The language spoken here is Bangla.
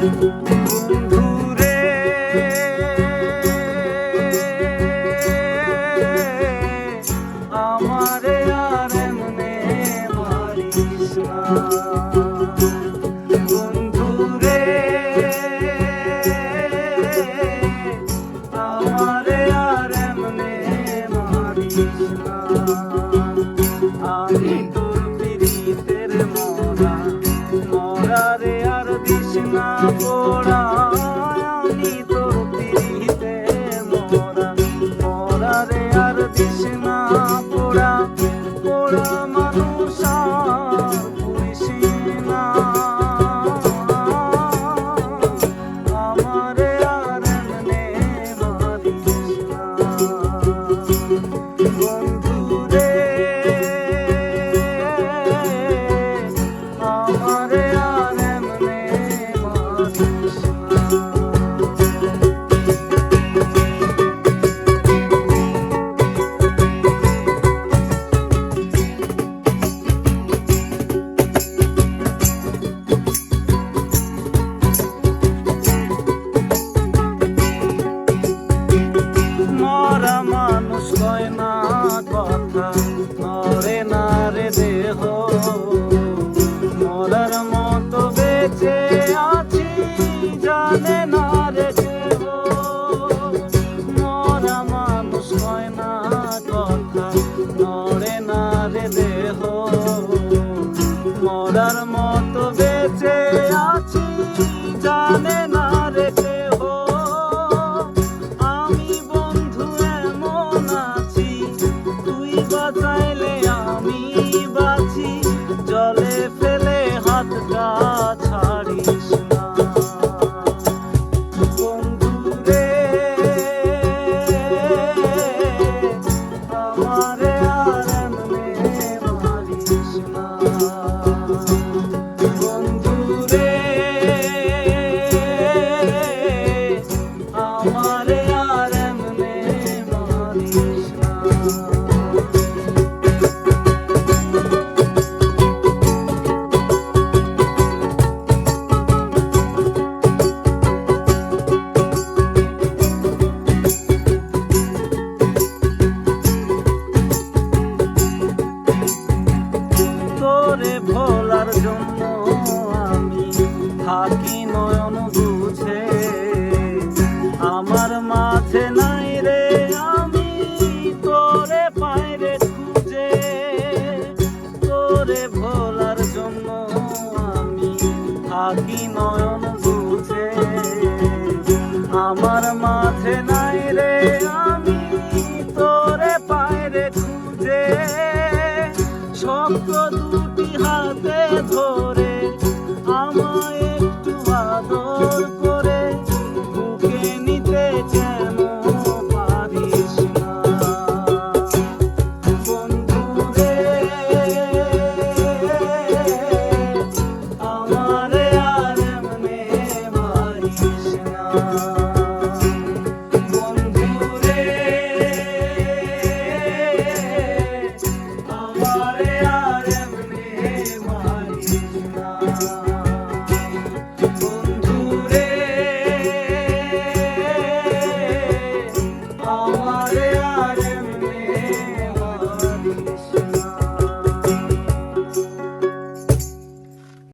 Música না পড়া আছি জানে না রে কেহ। আমি বন্ধু এমন আছি তুই বাজায় থাকি নয়ন বুঝে। আমার মাঝে নাই রে, আমি তোরে পাই রে খুঁজে। তোরে ভোলার জন্য আমি থাকি নয়ন